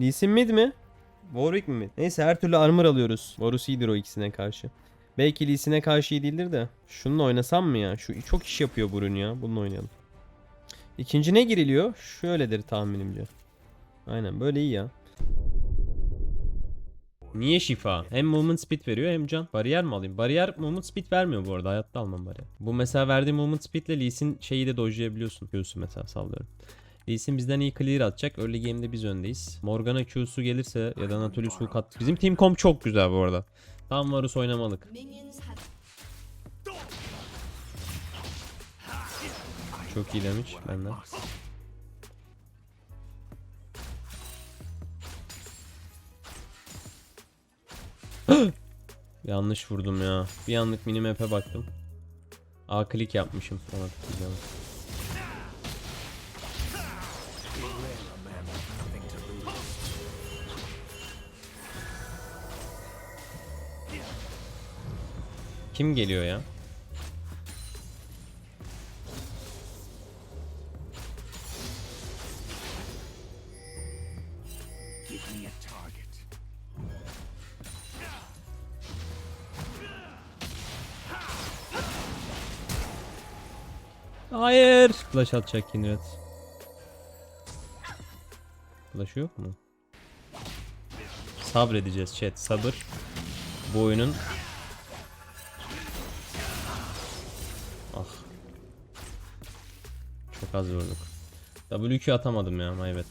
Lee Sin mid mi? Warwick mi? Neyse her türlü armor alıyoruz. Varus iyidir o ikisine karşı. Belki Lee karşı iyi değildir de. Şununla oynasam mı ya? Şu çok iş yapıyor bu ürün ya. Bununla oynayalım. İkinci ne giriliyor? Şöyledir tahminimce. Aynen böyle iyi ya. Niye şifa? Hem movement speed veriyor hem can. Bariyer mi alayım? Bariyer movement speed vermiyor bu arada. Hayatta almam bariyer. Bu mesela verdiği movement speed ile Lee şeyi de dojlayabiliyorsun. Q'su mesela sallıyorum. Lee Sin bizden iyi clear atacak. Early game'de biz öndeyiz. Morgana Q'su gelirse ya da Nautilus hook at. Bizim team comp çok güzel bu arada. Tam Varus oynamalık. Çok iyi damage benden. Yanlış vurdum ya. Bir anlık minimap'e baktım. A klik yapmışım. Ona tıklayacağım. Kim geliyor ya? Hayır. Flash atacak Kindred. Flash yok mu? Sabredeceğiz chat. Sabır. Bu oyunun Ah. Çok az vurduk. WQ atamadım ya maybet.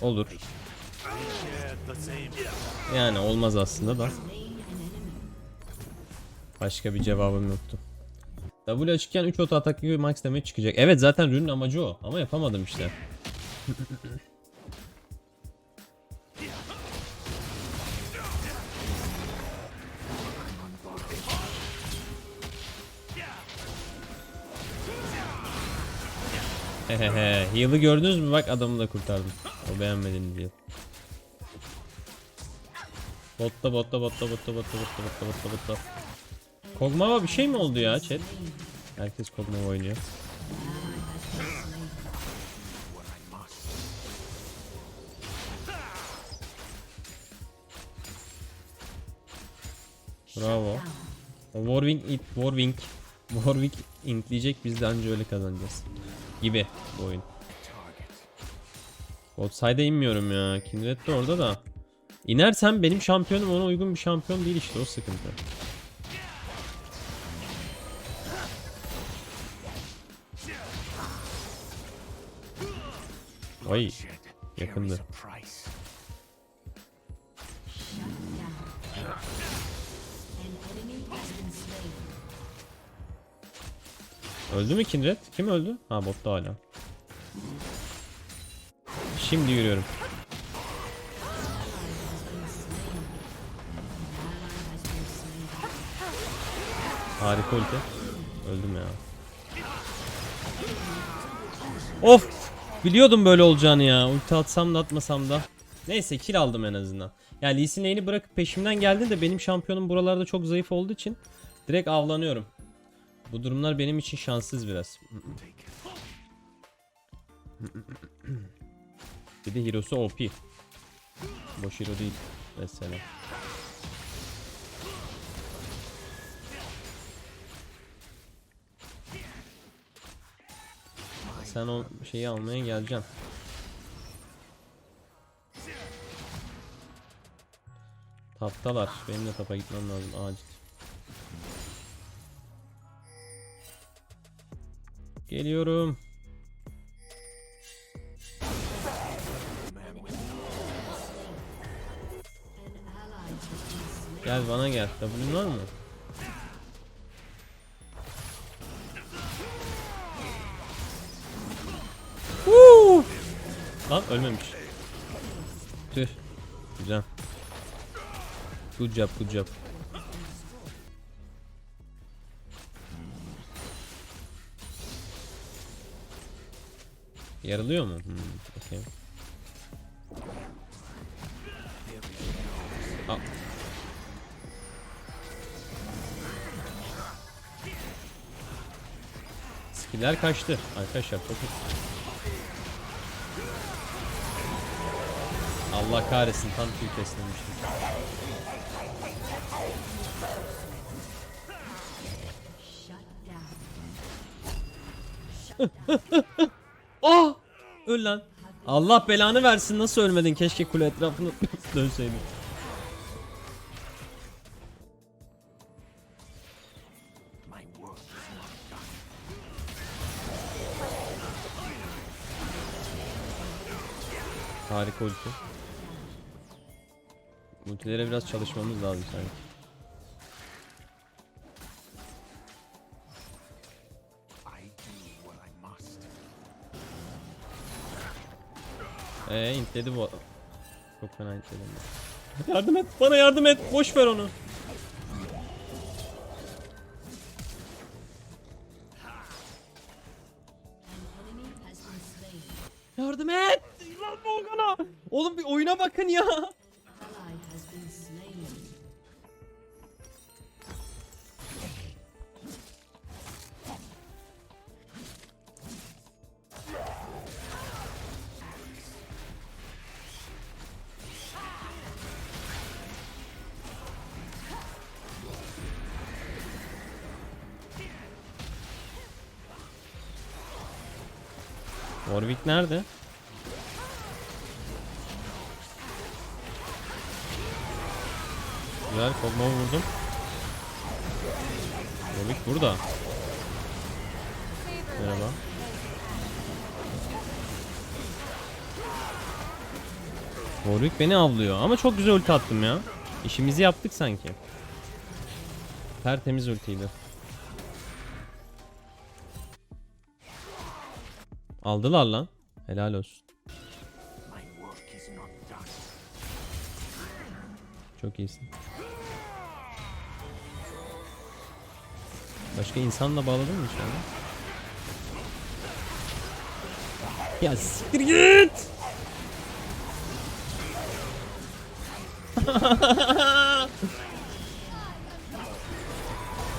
Olur. Yani olmaz aslında da. Başka bir cevabım yoktu. W açıkken 3 oto atak gibi max damage çıkacak. Evet zaten rünün amacı o ama yapamadım işte. Hehehe. Heal'ı gördünüz mü? Bak adamı da kurtardım. O beğenmedin diye. Botta botta botta botta botta botta botta botta botta. Kog'Mawa bir şey mi oldu ya chat? Herkes Kog'Mawa oynuyor. Bravo. Warwing, it, Warwing, Warwick intleyecek biz de anca öyle kazanacağız. Gibi bu oyun. Outside'e inmiyorum ya. Kindred de orada da. İnersem benim şampiyonum ona uygun bir şampiyon değil işte o sıkıntı. Ay yakındı. Öldü mü Kindred? Kim öldü? Ha botta hala. Şimdi yürüyorum. Harika ulti. Öldüm ya. Of! Biliyordum böyle olacağını ya. Ulti atsam da atmasam da. Neyse kill aldım en azından. Yani Lee Sin lane'i bırakıp peşimden geldin de benim şampiyonum buralarda çok zayıf olduğu için direkt avlanıyorum. Bu durumlar benim için şanssız biraz. Bir de Hero'su OP. Boş hero değil mesela. Sen o şeyi almaya geleceksin. Taptalar. Benim de tapa gitmem lazım acil. Geliyorum. Gel bana gel. W'un var mı? Woo! Lan ölmemiş. Tüh. Güzel. Good job, good job. Yarılıyor mu? Hmm, okay. Skiller kaçtı. Arkadaşlar fokus. Allah kahretsin tam tüy down. Oh! Öl lan. Allah belanı versin nasıl ölmedin keşke kule etrafını dönseydin. Harika ulti. Ultilere biraz çalışmamız lazım sanki. Eee intledi bu. Çok fena intledi. Yardım et bana yardım et boş ver onu. Warwick nerede? Güzel kogma vurdum. Warwick burada. Merhaba. Warwick beni avlıyor ama çok güzel ulti attım ya. İşimizi yaptık sanki. Tertemiz ultiydi. Aldılar lan. Helal olsun. Çok iyisin. Başka insanla bağladın mı şu an? Ya siktir git!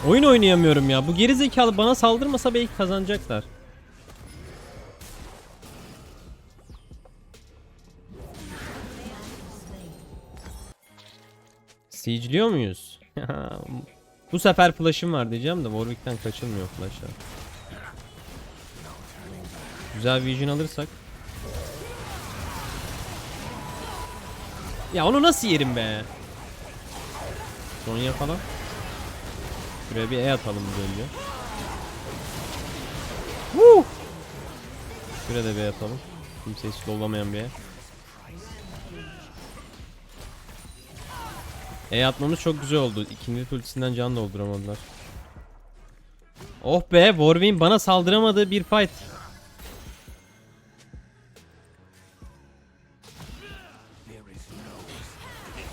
Oyun oynayamıyorum ya. Bu geri zekalı bana saldırmasa belki kazanacaklar. Siege'liyor muyuz? Bu sefer flash'ım var diyeceğim de Warwick'ten kaçılmıyor flash'lar. Güzel vision alırsak. Ya onu nasıl yerim be? Sonya falan. Şuraya bir E atalım böyle. Woo! Şuraya da bir E atalım. Kimseyi slowlamayan bir E. E atmamız çok güzel oldu. İkinci ultisinden can dolduramadılar. Oh be Warwick'in bana saldıramadığı bir fight.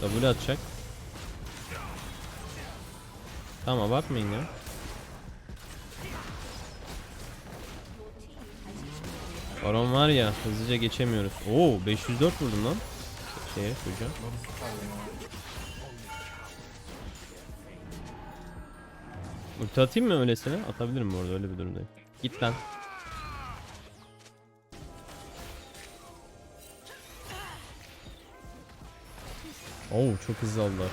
W atacak. Tamam abartmayın ya. Baron var ya hızlıca geçemiyoruz. Oo 504 vurdum lan. Şeye çocuğa. Ulti atayım mı öylesine? Atabilirim bu arada öyle bir durumdayım. Git lan. Oo çok hızlı aldılar.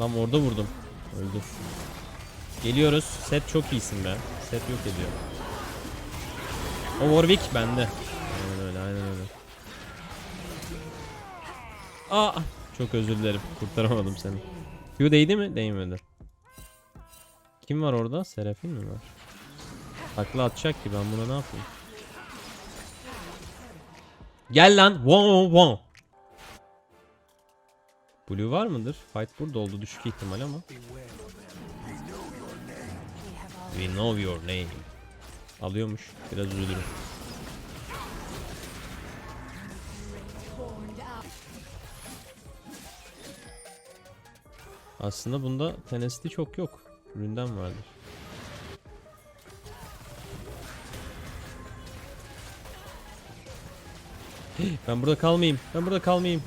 Lan orada vurdum. Öldü. Geliyoruz. Set çok iyisin be. Set yok ediyor. O Warwick bende. Aynen öyle aynen öyle. Aa, çok özür dilerim. Kurtaramadım seni. Q değdi mi? Değmedi. Kim var orada? Serafin mi var? Takla atacak ki ben buna ne yapayım? Gel lan. Wow wow. Blue var mıdır? Fight burada oldu düşük ihtimal ama. We know your name. Alıyormuş. Biraz üzülürüm. Aslında bunda tenacity çok yok. Üründen vardır. Ben burada kalmayayım. Ben burada kalmayayım.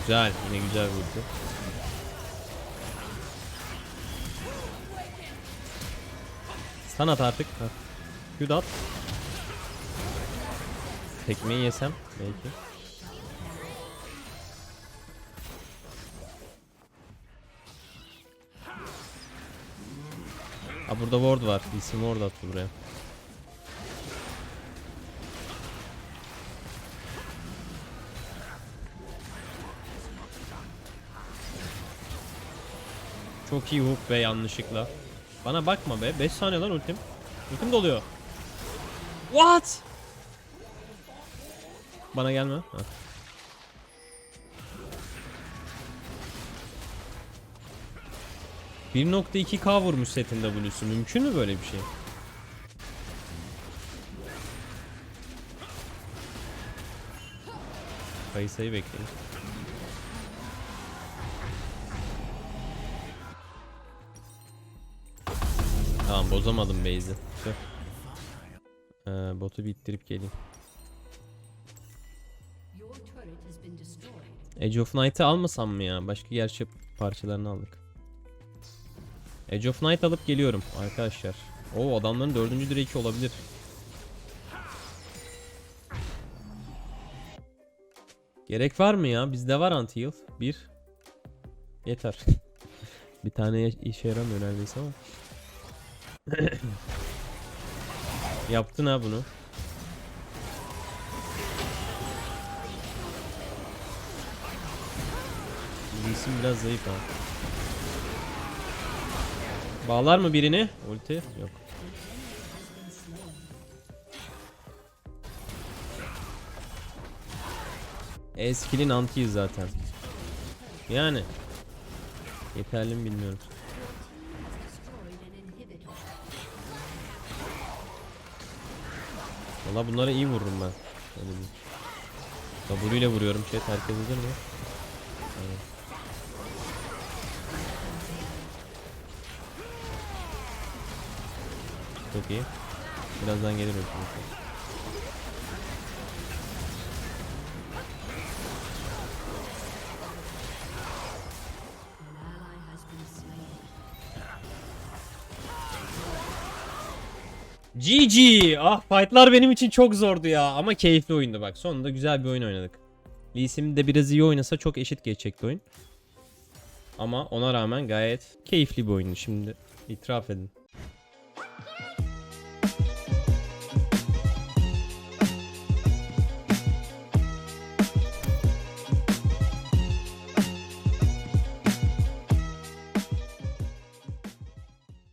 Güzel. Yine güzel vurdu. Stun at artık. Ha. Q da at. Tekmeyi yesem belki. Ha burada ward var. İsim ward attı buraya. Çok iyi hook be yanlışlıkla. Bana bakma be. 5 saniye lan ultim. Ultim doluyor. What? Bana gelme. Ha. ...1.2k vurmuş setin W'su. Mümkün mü böyle bir şey? Kayısayı bekleyin. Tamam bozamadım base'i. Ee, botu bittirip geleyim. Edge of Night'ı almasam mı ya? Başka gerçi parçalarını aldık. Edge of Night alıp geliyorum arkadaşlar. Oo adamların dördüncü direği olabilir. Gerek var mı ya? Bizde var anti-heal. Bir. Yeter. bir tane işe yaramıyor neredeyse ama. Yaptın ha bunu. İsim biraz zayıf ha. Bağlar mı birini? Ulti yok. Eskilin antiyiz zaten. Yani. Yeterli mi bilmiyorum. Valla bunlara iyi vururum ben. Diyeyim. W ile vuruyorum chat herkes hazır mı? Evet. Çok iyi. Birazdan gelir ultim. GG! Ah fightlar benim için çok zordu ya ama keyifli oyundu bak. Sonunda güzel bir oyun oynadık. Lee Sin de biraz iyi oynasa çok eşit geçecekti oyun. Ama ona rağmen gayet keyifli bir oyundu şimdi. itiraf edin.